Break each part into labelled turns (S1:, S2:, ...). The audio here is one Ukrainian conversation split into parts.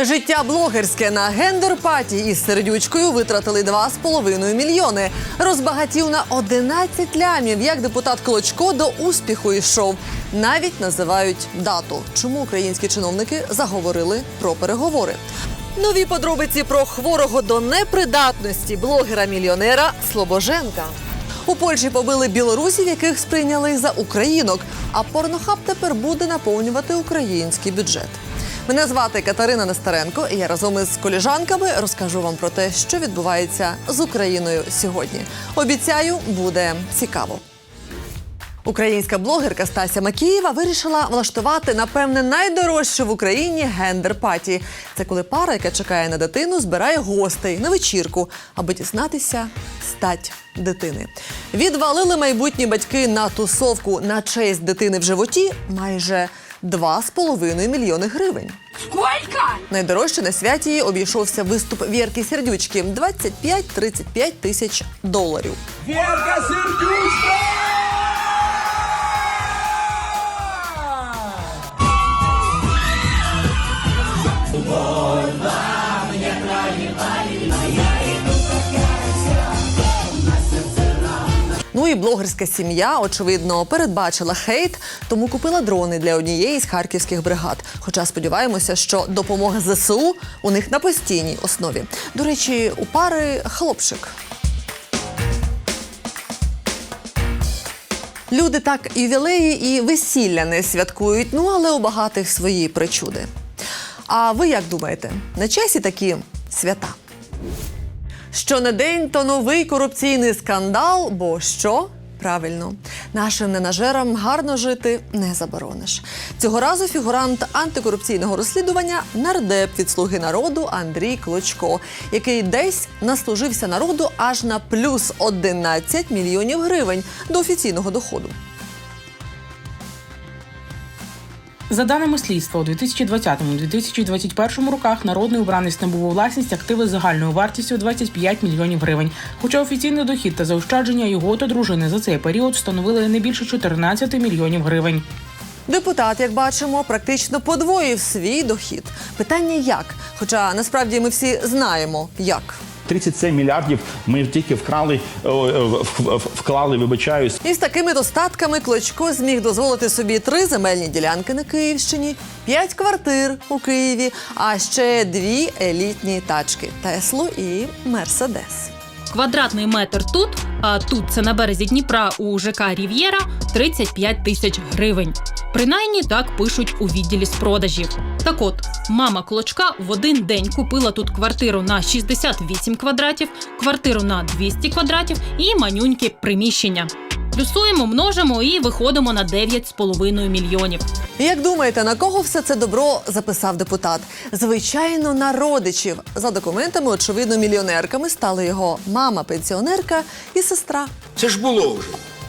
S1: Життя блогерське на гендер-паті із сердючкою витратили 2,5 мільйони. Розбагатів на 11 лямів, як депутат Клочко до успіху йшов. Навіть називають дату. Чому українські чиновники заговорили про переговори? Нові подробиці про хворого до непридатності блогера-мільйонера Слобоженка. У Польщі побили білорусів, яких сприйняли за українок. А порнохаб тепер буде наповнювати український бюджет. Мене звати Катерина Нестеренко, і я разом із коліжанками розкажу вам про те, що відбувається з Україною сьогодні. Обіцяю, буде цікаво. Українська блогерка Стася Макієва вирішила влаштувати, напевне, найдорожче в Україні гендер-паті. Це коли пара, яка чекає на дитину, збирає гостей на вечірку, аби дізнатися стать дитини. Відвалили майбутні батьки на тусовку на честь дитини в животі майже 2,5 мільйони гривень.
S2: Сколько?
S1: Найдорожче на святі обійшовся виступ Вірки Сердючки 25-35 тисяч доларів.
S3: Вірка Сердючка!
S1: І блогерська сім'я, очевидно, передбачила хейт, тому купила дрони для однієї з харківських бригад. Хоча сподіваємося, що допомога ЗСУ у них на постійній основі. До речі, у пари хлопчик. Люди так ювілеї і весілля не святкують, ну але у багатих свої причуди. А ви як думаєте, на часі такі свята? Що не день, то новий корупційний скандал, бо що? Правильно, нашим ненажерам гарно жити не заборониш. Цього разу фігурант антикорупційного розслідування нардеп від слуги народу Андрій Клочко, який десь наслужився народу аж на плюс 11 мільйонів гривень до офіційного доходу.
S4: За даними слідства, у 2020-2021 роках народний обранець набув власність активи загальною вартістю 25 мільйонів гривень. Хоча офіційний дохід та заощадження його та дружини за цей період становили не більше 14 мільйонів гривень.
S1: Депутат, як бачимо, практично подвоїв свій дохід. Питання як? Хоча насправді ми всі знаємо, як.
S5: 37 мільярдів ми тільки вкрали, в- вклали, вибачаюсь,
S1: І з такими достатками Клочко зміг дозволити собі три земельні ділянки на Київщині, п'ять квартир у Києві, а ще дві елітні тачки Теслу і Мерседес.
S2: Квадратний метр тут, а тут це на березі Дніпра у ЖК Рів'єра 35 тисяч гривень. Принаймні так пишуть у відділі з продажів. Так от, мама Клочка в один день купила тут квартиру на 68 квадратів, квартиру на 200 квадратів і манюньки приміщення. Плюсуємо, множимо і виходимо на 9,5 мільйонів.
S1: Як думаєте, на кого все це добро записав депутат? Звичайно, на родичів. За документами, очевидно, мільйонерками стали його мама, пенсіонерка і сестра.
S3: Це ж було вже.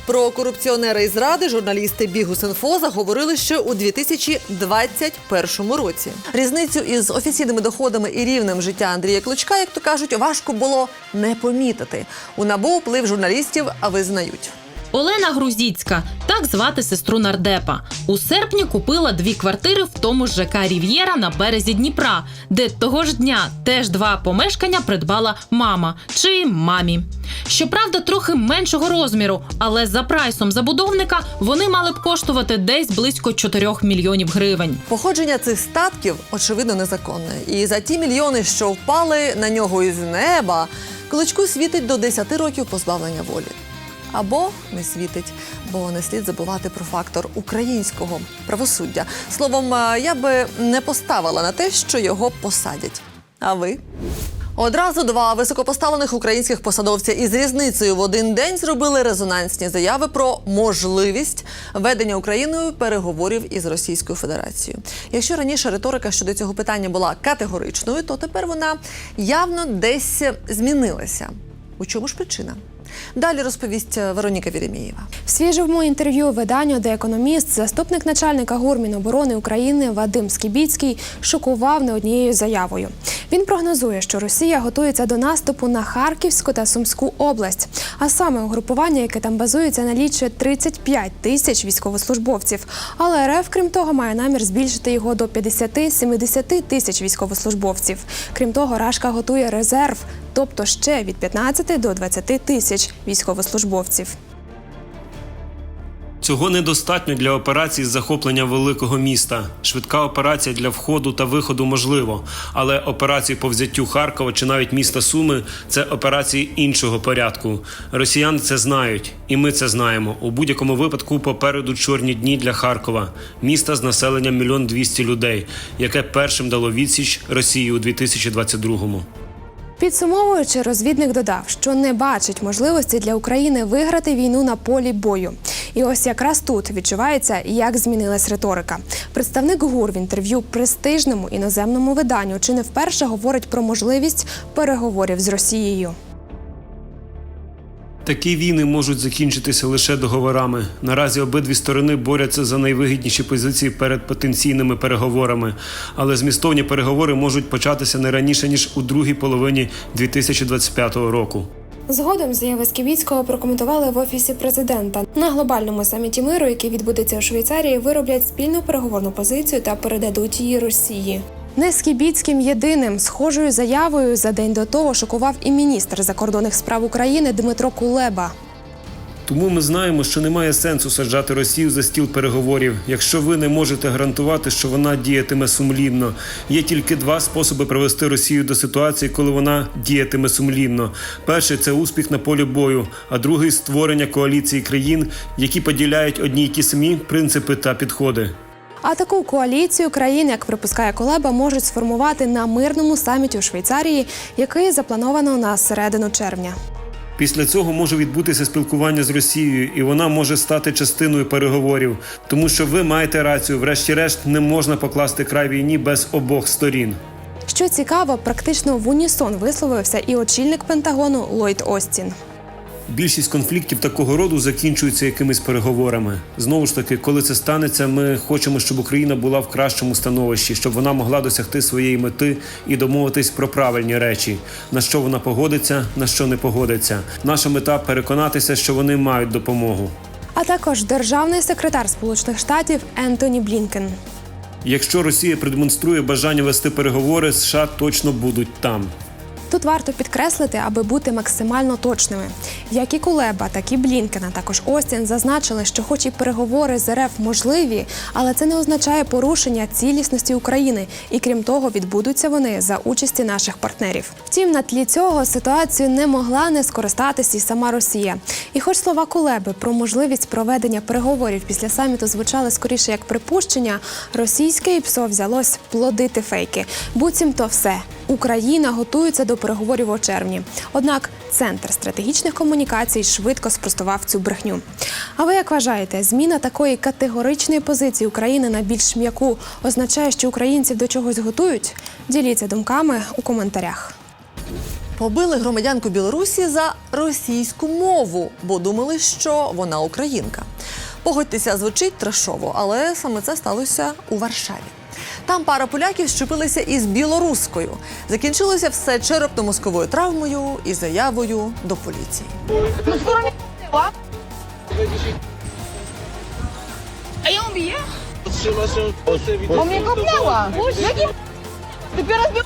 S1: Про корупціонера і зради журналісти Бігус.Інфо заговорили ще у 2021 році. Різницю із офіційними доходами і рівнем життя Андрія Клочка, як то кажуть, важко було не помітити. У набу вплив журналістів визнають.
S2: Олена Грузіцька, так звати сестру нардепа. У серпні купила дві квартири в тому ж ЖК Рів'єра на березі Дніпра, де того ж дня теж два помешкання придбала мама чи мамі. Щоправда, трохи меншого розміру, але за прайсом забудовника вони мали б коштувати десь близько 4 мільйонів гривень.
S1: Походження цих статків очевидно незаконне. І за ті мільйони, що впали на нього із неба, Кличку світить до 10 років позбавлення волі. Або не світить, бо не слід забувати про фактор українського правосуддя. Словом, е, я би не поставила на те, що його посадять. А ви? Одразу два високопоставлених українських посадовця із різницею в один день зробили резонансні заяви про можливість ведення Україною переговорів із Російською Федерацією. Якщо раніше риторика щодо цього питання була категоричною, то тепер вона явно десь змінилася. У чому ж причина? Далі розповість Вероніка Вєремєєва.
S6: В свіжому інтерв'ю виданню «The Economist» заступник начальника ГУР Міноборони України Вадим Скібіцький шокував не однією заявою. Він прогнозує, що Росія готується до наступу на Харківську та Сумську область, а саме угрупування, яке там базується, налічує 35 тисяч військовослужбовців. Але РФ, крім того, має намір збільшити його до 50-70 тисяч військовослужбовців. Крім того, Рашка готує резерв, тобто ще від 15 до 20 тисяч військовослужбовців.
S7: Цього недостатньо для операції з захоплення великого міста. Швидка операція для входу та виходу можливо, але операції по взяттю Харкова чи навіть міста Суми це операції іншого порядку. Росіяни це знають, і ми це знаємо. У будь-якому випадку попереду чорні дні для Харкова, міста з населенням мільйон двісті людей, яке першим дало відсіч Росії у 2022-му.
S6: Підсумовуючи, розвідник додав, що не бачить можливості для України виграти війну на полі бою. І ось якраз тут відчувається, як змінилась риторика. Представник ГУР в інтерв'ю престижному іноземному виданню чи не вперше говорить про можливість переговорів з Росією.
S7: Такі війни можуть закінчитися лише договорами. Наразі обидві сторони борються за найвигідніші позиції перед потенційними переговорами, але змістовні переговори можуть початися не раніше ніж у другій половині 2025 року.
S6: Згодом заяви Скібіцького прокоментували в офісі президента на глобальному саміті миру, який відбудеться у Швейцарії, вироблять спільну переговорну позицію та передадуть її Росії. Не Скібіцьким єдиним схожою заявою за день до того шокував і міністр закордонних справ України Дмитро Кулеба.
S7: Тому ми знаємо, що немає сенсу саджати Росію за стіл переговорів, якщо ви не можете гарантувати, що вона діятиме сумлінно. Є тільки два способи привести Росію до ситуації, коли вона діятиме сумлінно. Перший це успіх на полі бою, а другий створення коаліції країн, які поділяють одні й ті самі принципи та підходи.
S6: А таку коаліцію країн, як припускає Кулеба, можуть сформувати на мирному саміті у Швейцарії, який заплановано на середину червня.
S7: Після цього може відбутися спілкування з Росією, і вона може стати частиною переговорів, тому що ви маєте рацію. Врешті-решт не можна покласти край війні без обох сторін.
S6: Що цікаво, практично в унісон висловився і очільник Пентагону Ллойд Остін.
S7: Більшість конфліктів такого роду закінчуються якимись переговорами. Знову ж таки, коли це станеться, ми хочемо, щоб Україна була в кращому становищі, щоб вона могла досягти своєї мети і домовитись про правильні речі, на що вона погодиться, на що не погодиться. Наша мета переконатися, що вони мають допомогу.
S6: А також державний секретар Сполучених Штатів Ентоні Блінкен.
S7: Якщо Росія продемонструє бажання вести переговори, США точно будуть там.
S6: Тут варто підкреслити, аби бути максимально точними. Як і Кулеба, так і Блінкена, також Остін зазначили, що, хоч і переговори з РФ можливі, але це не означає порушення цілісності України. І крім того, відбудуться вони за участі наших партнерів. Втім, на тлі цього ситуацію не могла не скористатися і сама Росія. І хоч слова Кулеби про можливість проведення переговорів після саміту звучали скоріше як припущення, російське ІПСО взялось плодити фейки. Буцімто все. Україна готується до переговорів у червні. Однак центр стратегічних комунікацій швидко спростував цю брехню. А ви як вважаєте, зміна такої категоричної позиції України на більш м'яку означає, що українців до чогось готують? Діліться думками у коментарях.
S1: Побили громадянку Білорусі за російську мову, бо думали, що вона українка. Погодьтеся, звучить трешово, але саме це сталося у Варшаві. Там пара поляків щепилися із білоруською. Закінчилося все черепно-мозковою травмою і заявою до поліції.
S8: Bo mnie kopnęła. Jakim Dopiero zbi-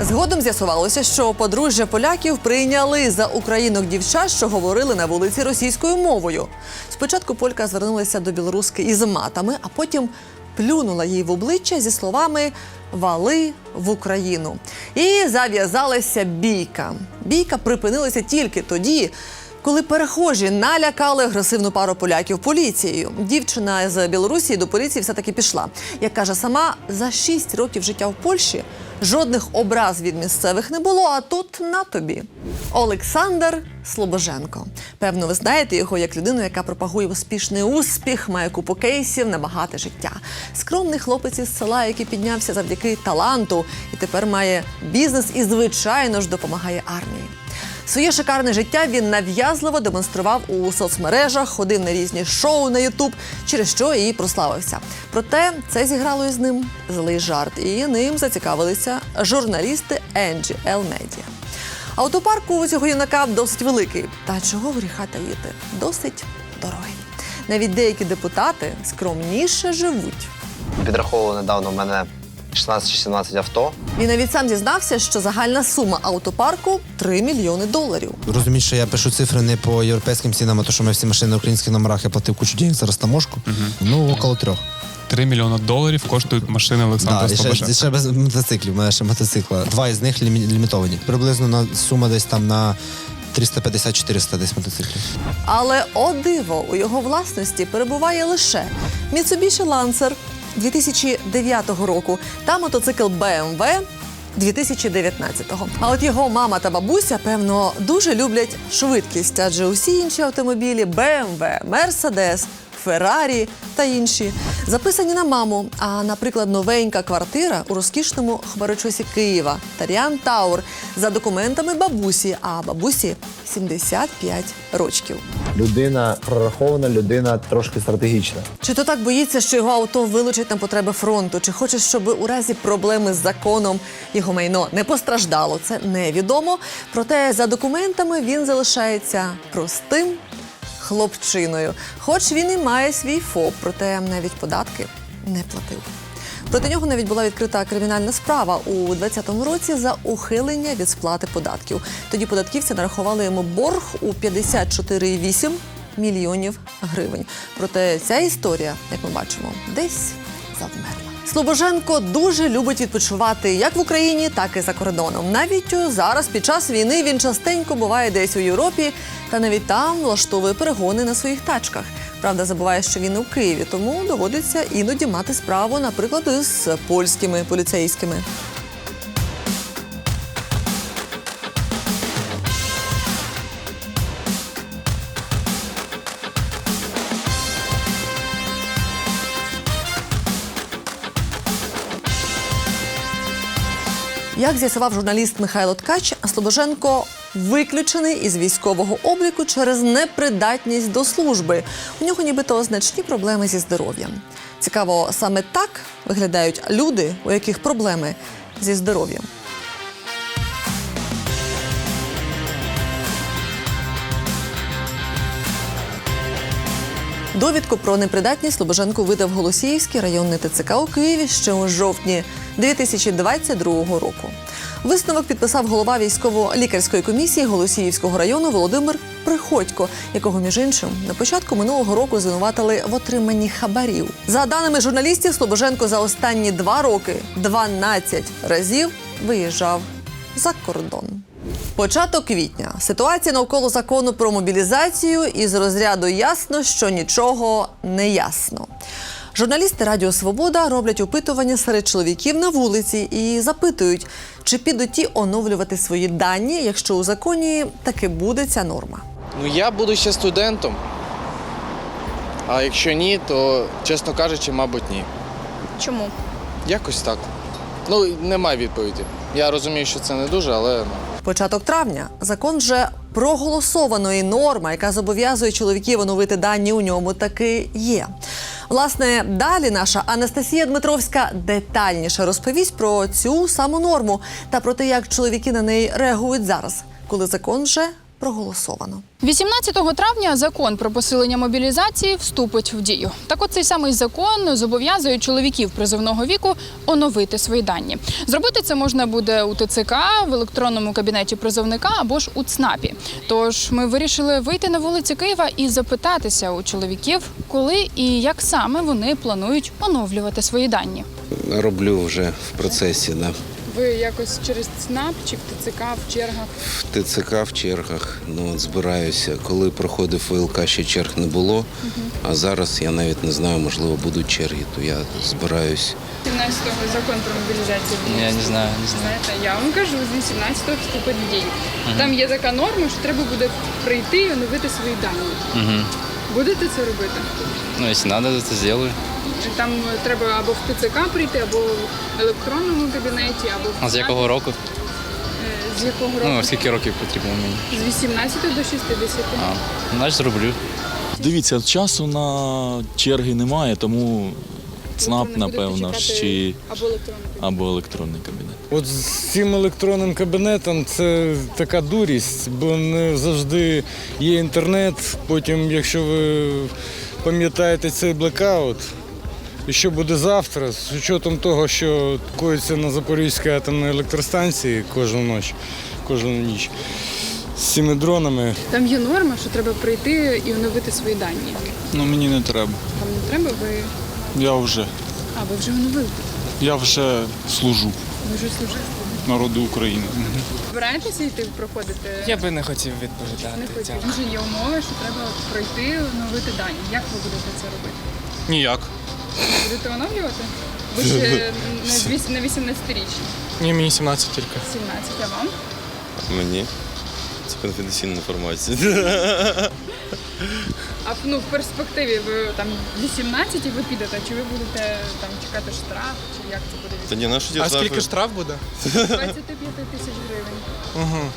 S1: Згодом з'ясувалося, що подружжя поляків прийняли за українок дівчат, що говорили на вулиці російською мовою. Спочатку полька звернулася до білоруски із матами, а потім плюнула їй в обличчя зі словами Вали в Україну. І зав'язалася бійка. Бійка припинилася тільки тоді. Коли перехожі налякали агресивну пару поляків поліцією, дівчина з Білорусі до поліції все таки пішла. Як каже сама, за 6 років життя в Польщі жодних образ від місцевих не було. А тут на тобі. Олександр Слобоженко. Певно, ви знаєте його як людину, яка пропагує успішний успіх, має купу кейсів на життя. Скромний хлопець із села, який піднявся завдяки таланту, і тепер має бізнес і, звичайно ж, допомагає армії. Своє шикарне життя він нав'язливо демонстрував у соцмережах, ходив на різні шоу на Ютуб, через що і прославився. Проте це зіграло із ним злий жарт, і ним зацікавилися журналісти NGL Media. Автопарк у цього юнака досить великий. Та чого гріха таїти? Досить дорогий. Навіть деякі депутати скромніше живуть.
S9: Підраховував недавно в мене 16 чи 17 авто.
S1: Він навіть сам зізнався, що загальна сума автопарку 3 мільйони доларів.
S10: Розумієш, що я пишу цифри не по європейським цінам, а то, що ми всі машини на українських номерах, я платив кучу денег за розтаможку. Ну, около трьох.
S11: 3 мільйони доларів коштують машини Олександра
S10: Да, і ще,
S11: Слобоша.
S10: і ще без мотоциклів, у мене ще мотоцикла. Два із них лімі- лімітовані. Приблизно на сума десь там на 350-400 десь мотоциклів.
S1: Але о диво, у його власності перебуває лише Mitsubishi Lancer 2009 року та мотоцикл BMW 2019-го. А от його мама та бабуся, певно, дуже люблять швидкість, адже усі інші автомобілі BMW, Mercedes, Феррарі та інші записані на маму. А, наприклад, новенька квартира у розкішному хмарочосі Києва Таріан Таур за документами бабусі, а бабусі 75 рочків.
S9: Людина прорахована, людина трошки стратегічна.
S1: Чи то так боїться, що його авто вилучать на потреби фронту, чи хоче, щоб у разі проблеми з законом його майно не постраждало, це невідомо. Проте за документами він залишається простим хлопчиною. Хоч він і має свій ФОП, проте навіть податки не платив. Проти нього навіть була відкрита кримінальна справа у 2020 році за ухилення від сплати податків. Тоді податківці нарахували йому борг у 54,8 мільйонів гривень. Проте ця історія, як ми бачимо, десь завмерла. Слобоженко дуже любить відпочивати як в Україні, так і за кордоном. Навіть зараз під час війни він частенько буває десь у Європі та навіть там влаштовує перегони на своїх тачках. Правда, забуває, що він у Києві, тому доводиться іноді мати справу, наприклад, з польськими поліцейськими. Як з'ясував журналіст Михайло Ткач, Слобоженко виключений із військового обліку через непридатність до служби. У нього нібито значні проблеми зі здоров'ям. Цікаво, саме так виглядають люди, у яких проблеми зі здоров'ям. Довідку про непридатність Слобоженко видав Голосіївський районний ТЦК у Києві ще у жовтні 2022 року. Висновок підписав голова військово-лікарської комісії Голосіївського району Володимир Приходько, якого між іншим на початку минулого року звинуватили в отриманні хабарів. За даними журналістів, Слобоженко за останні два роки 12 разів виїжджав за кордон. Початок квітня. Ситуація навколо закону про мобілізацію із розряду ясно, що нічого не ясно. Журналісти Радіо Свобода роблять опитування серед чоловіків на вулиці і запитують, чи підуть ті оновлювати свої дані, якщо у законі таки буде ця норма.
S12: Ну я буду ще студентом. А якщо ні, то чесно кажучи, мабуть, ні.
S8: Чому?
S12: Якось так. Ну, немає відповіді. Я розумію, що це не дуже, але ну.
S1: Початок травня закон вже проголосованої норма, яка зобов'язує чоловіків оновити дані у ньому, таки є. Власне, далі наша Анастасія Дмитровська детальніше розповість про цю саму норму та про те, як чоловіки на неї реагують зараз, коли закон вже проголосовано.
S13: 18 травня закон про посилення мобілізації вступить в дію. Так от цей самий закон зобов'язує чоловіків призовного віку оновити свої дані. Зробити це можна буде у ТЦК, в електронному кабінеті призовника або ж у ЦНАПі. Тож ми вирішили вийти на вулиці Києва і запитатися у чоловіків, коли і як саме вони планують оновлювати свої дані.
S14: Роблю вже в процесі, да.
S13: Ви якось через ЦНАП чи в ТЦК в чергах?
S14: В ТЦК в чергах. Ну от збираюся. Коли проходив ВЛК, ще черг не було. А зараз я навіть не знаю, можливо, будуть черги, то я збираюсь.
S13: 17-го закон про мобілізацію.
S11: Я не знаю, не знаю.
S13: Знаєте, я вам кажу, з 18-го вступить в дію. Там є така норма, що треба буде прийти і оновити свої дані.
S11: Угу.
S13: Будете це робити?
S11: Ну, якщо треба, то це зроблю.
S13: Там треба або в ПЦК прийти, або в електронному кабінеті, або в
S11: А з якого року?
S13: Е, З якого року?
S11: Ну, скільки років потрібно мені?
S13: З 18 до 60.
S11: А, значить зроблю.
S15: Дивіться, часу на черги немає, тому ЦНАП, напевно, чи
S13: Або електронний.
S15: або електронний кабінет.
S16: От з цим електронним кабінетом це така дурість, бо не завжди є інтернет. Потім, якщо ви пам'ятаєте цей блекаут, і що буде завтра, з учетом того, що коїться на Запорізькій атомній електростанції кожну ніч, кожну ніч з цими дронами.
S13: Там є норма, що треба прийти і оновити свої дані.
S15: Ну мені не треба.
S13: Вам не треба, ви.
S15: Я вже.
S13: А, ви вже оновили.
S15: Я вже служу
S13: Ви вже служите.
S15: народу України.
S13: Збираєтеся йти проходити?
S11: Я би не хотів відповідати.
S13: Не хочу. Вже є умови, що треба пройти, оновити дані. Як ви будете це робити?
S11: Ніяк.
S13: Будете оновлювати? Ви ще не 18-річні.
S11: Ні, мені 17 тільки.
S13: 17, а вам?
S17: Мені. Це конфіденційна інформація.
S13: А ну, в перспективі ви там 18 і ви підете, чи ви будете там чекати штраф, чи як це буде
S17: Та ні, на що
S11: А скільки штраф буде?
S13: 25 тисяч гривень.
S11: Угу.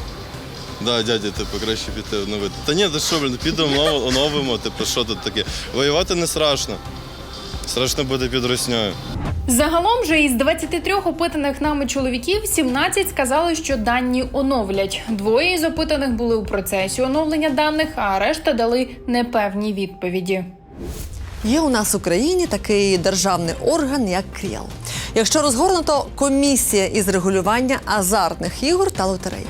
S17: Да, дядя, типу, краще піти оновити. Та ні, та що, блін, підемо оновимо, оновимо, типу, що тут таке? Воювати не страшно. Страшно буде під руснею.
S18: Загалом же із 23 опитаних нами чоловіків 17 сказали, що дані оновлять. Двоє із опитаних були у процесі оновлення даних, а решта дали непевні відповіді.
S1: Є у нас в Україні такий державний орган, як КРІЛ. Якщо розгорнуто комісія із регулювання азартних ігор та лотерей.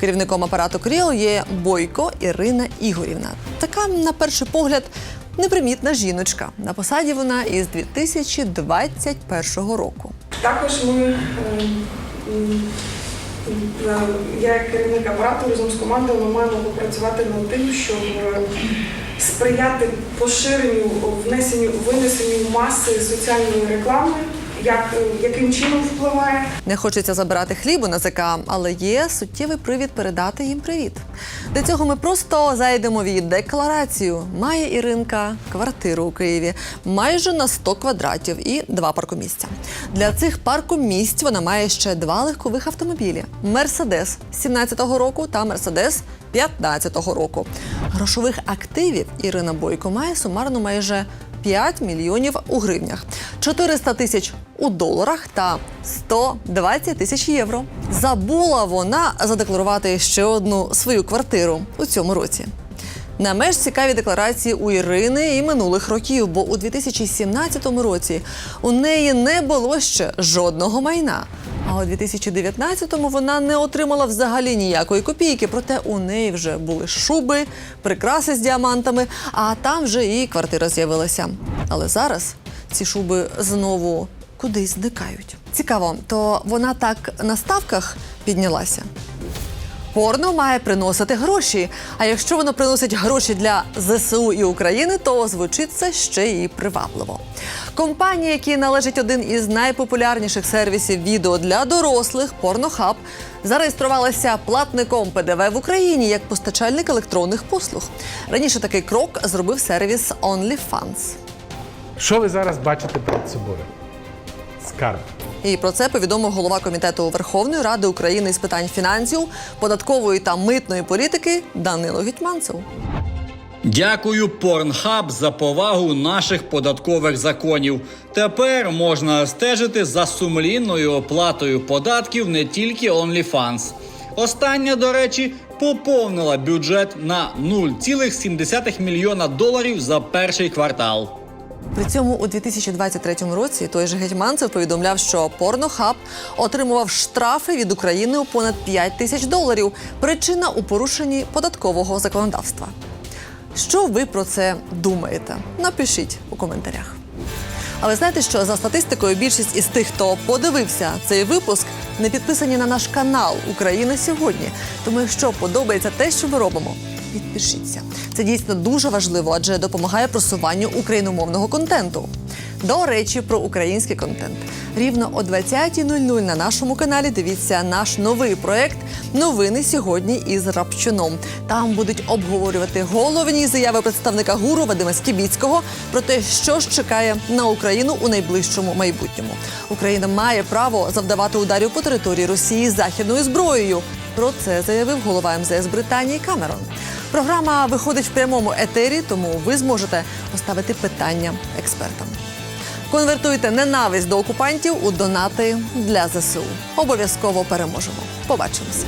S1: Керівником апарату КРІЛ є Бойко Ірина Ігорівна. Така, на перший погляд, непримітна жіночка. На посаді вона із 2021 року.
S19: Також ми, е, я як керівник апарату разом з командою ми маємо попрацювати над тим, щоб е, сприяти поширенню, внесенню, винесенню маси соціальної реклами, як, яким чином впливає
S1: Не хочеться забирати хліб у НАЗК, але є суттєвий привід передати їм привіт. Для цього ми просто зайдемо в її декларацію. Має Іринка квартиру у Києві майже на 100 квадратів і два паркомісця. Для цих паркомісць вона має ще два легкових автомобілі: Мерседес 17-го року та Мерседес 15-го року. Грошових активів Ірина Бойко має сумарно майже 5 мільйонів у гривнях, 400 тисяч у доларах та 120 тисяч євро. Забула вона задекларувати ще одну свою квартиру у цьому році. Не менш цікаві декларації у Ірини і минулих років, бо у 2017 році у неї не було ще жодного майна. А у 2019-му вона не отримала взагалі ніякої копійки, проте у неї вже були шуби, прикраси з діамантами, а там вже і квартира з'явилася. Але зараз ці шуби знову кудись зникають. Цікаво, то вона так на ставках піднялася. Порно має приносити гроші. А якщо воно приносить гроші для ЗСУ і України, то звучить це ще й привабливо. Компанія, якій належить один із найпопулярніших сервісів відео для дорослих Порнохаб, зареєструвалася платником ПДВ в Україні як постачальник електронних послуг. Раніше такий крок зробив сервіс OnlyFans.
S20: Що ви зараз бачите перед собою? Скарб.
S1: І про це повідомив голова комітету Верховної Ради України з питань фінансів, податкової та митної політики Данило Гетьманцев.
S21: Дякую, Порнхаб, за повагу наших податкових законів. Тепер можна стежити за сумлінною оплатою податків не тільки OnlyFans. Остання, до речі, поповнила бюджет на 0,7 мільйона доларів за перший квартал.
S1: При цьому у 2023 році той же Гетьманцев повідомляв, що Порнохаб отримував штрафи від України у понад 5 тисяч доларів. Причина у порушенні податкового законодавства. Що ви про це думаєте? Напишіть у коментарях. Але знаєте, що за статистикою більшість із тих, хто подивився цей випуск, не підписані на наш канал Україна сьогодні. Тому, якщо подобається те, що ми робимо, підпишіться. Це дійсно дуже важливо, адже допомагає просуванню україномовного контенту. До речі, про український контент. Рівно о 20.00 на нашому каналі дивіться наш новий проект Новини сьогодні із Рапчуном. Там будуть обговорювати головні заяви представника гуру Вадима Скібіцького про те, що ж чекає на Україну у найближчому майбутньому. Україна має право завдавати ударів по території Росії західною зброєю Про це заявив голова МЗС Британії Камерон. Програма виходить в прямому етері, тому ви зможете поставити питання експертам. Конвертуйте ненависть до окупантів у донати для ЗСУ. Обов'язково переможемо. Побачимося.